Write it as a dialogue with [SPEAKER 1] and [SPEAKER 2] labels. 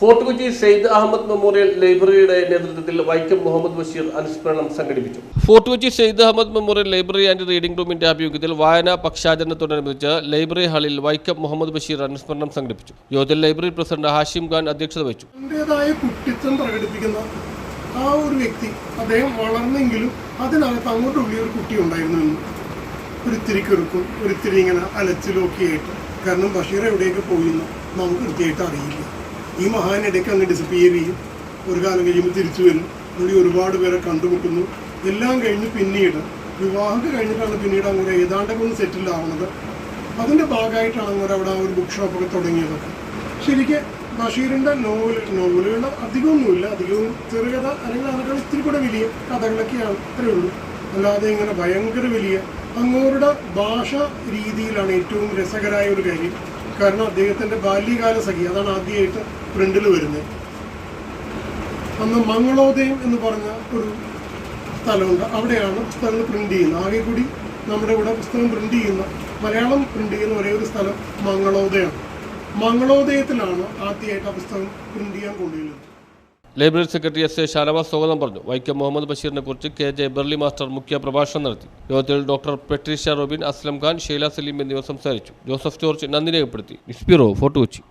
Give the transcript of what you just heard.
[SPEAKER 1] Fort Kochi Syed Ahmed memorial ലൈബ്രറിയുടെ നേതൃത്വത്തിൽ വൈക്കം മുഹമ്മദ് ബഷീർ അനുസ്മരണം സംഘടിപ്പിച്ചു. Fort Kochi Syed Ahmed memorial library and reading റൂമിന്റെ ആഭിമുഖ്യത്തിൽ വായനാ പക്ഷാചരണത്തോടനുബന്ധിച്ച് ലൈബ്രറി ഹാളിൽ വൈക്കം മുഹമ്മദ് ബഷീർ അനുസ്മരണം സംഘടിപ്പിച്ചു. യോഗത്തിൽ ലൈബ്രറി പ്രസിഡന്റ് ഹാഷിം ഖാൻ അധ്യക്ഷത വഹിച്ചു.
[SPEAKER 2] കുട്ടിത്തം പ്രകടിപ്പിക്കുന്ന ആ ഒരു വ്യക്തി അദ്ദേഹം വളർന്നെങ്കിലും അതിനകത്ത് അങ്ങോട്ടുള്ളിൽ ഒരു കുട്ടി ഉണ്ടായിരുന്നു എന്ന് ഒരിത്തിരി കിറുക്കും ഒരിത്തിരി ഇങ്ങനെ അലച്ചിലൊക്കെ ആയിട്ട് കാരണം ബഷീർ എവിടെയൊക്കെ പോയിന്ന് നമുക്ക് കൃത്യമായിട്ട് അറിയില്ല. ഈ മഹാനിടയ്ക്ക് അങ്ങ് ഡിസപ്പിയർ ചെയ്യും. ഒരു കാലം കഴിയുമ്പോൾ തിരിച്ചു വരും. പുള്ളി ഒരുപാട് പേരെ കണ്ടുമുട്ടുന്നു. എല്ലാം കഴിഞ്ഞ് പിന്നീട് വിവാഹം കഴിഞ്ഞിട്ടാണ് പിന്നീട് അങ്ങോട്ട് ഏതാണ്ടൊക്കെ ഒന്ന് സെറ്റിൽ ആവുന്നത്. അതിന്റെ ഭാഗമായിട്ടാണ് അങ്ങോട്ട് അവിടെ ആ ഒരു ബുക്ക് ഷോപ്പൊക്കെ തുടങ്ങിയതൊക്കെ ശരിക്കും ബഷീറിന്റെ നോവൽ നോവലുകൾ അധികമൊന്നുമില്ല. അധികവും ചെറുകഥ അല്ലെങ്കിൽ അതിനേക്കാൾ ഇത്തിരി കൂടെ വലിയ കഥകളൊക്കെയാണ് അത്രേ ഉള്ളൂ. അല്ലാതെ ഇങ്ങനെ ഭയങ്കര വലിയ അങ്ങോരുടെ ഭാഷ രീതിയിലാണ് ഏറ്റവും രസകരമായ ഒരു കാര്യം. കാരണം അദ്ദേഹത്തിന്റെ ബാല്യകാല സഖി അതാണ് ആദ്യമായിട്ട് പ്രിന്റിൽ വരുന്നത്. അന്ന് മംഗളോദയം എന്ന് പറഞ്ഞ ഒരു സ്ഥലമുണ്ട്. അവിടെയാണ് പുസ്തകങ്ങൾ പ്രിന്റ് ചെയ്യുന്നത്. ആകെ കൂടി നമ്മുടെ ഇവിടെ പുസ്തകം പ്രിന്റ് ചെയ്യുന്ന മലയാളം പ്രിന്റ് ചെയ്യുന്ന ഒരേ ഒരു സ്ഥലം മംഗളോദയമാണ്. മംഗളോദയത്തിലാണ് ആദ്യമായിട്ട് ആ പുസ്തകം പ്രിന്റ് ചെയ്യാൻ കൊണ്ടുവരുന്നത്.
[SPEAKER 1] Library secretary S A Shanavas സ്വാഗതം പറഞ്ഞു. വൈക്കം മുഹമ്മദ് ബഷീറിനെ കുറിച്ച് കെ ജെ ബെർലി മാസ്റ്റർ മുഖ്യ പ്രഭാഷണം നടത്തി. യോഗത്തിൽ doctor Patricia Robin Aslam Khan Sheila Salim എന്നിവർ സംസാരിച്ചു. ജോസഫ് ജോർജ് നന്ദി രേഖപ്പെടുത്തി. ഇസ്പിറോ ഫോർട്ട് കൊച്ചി.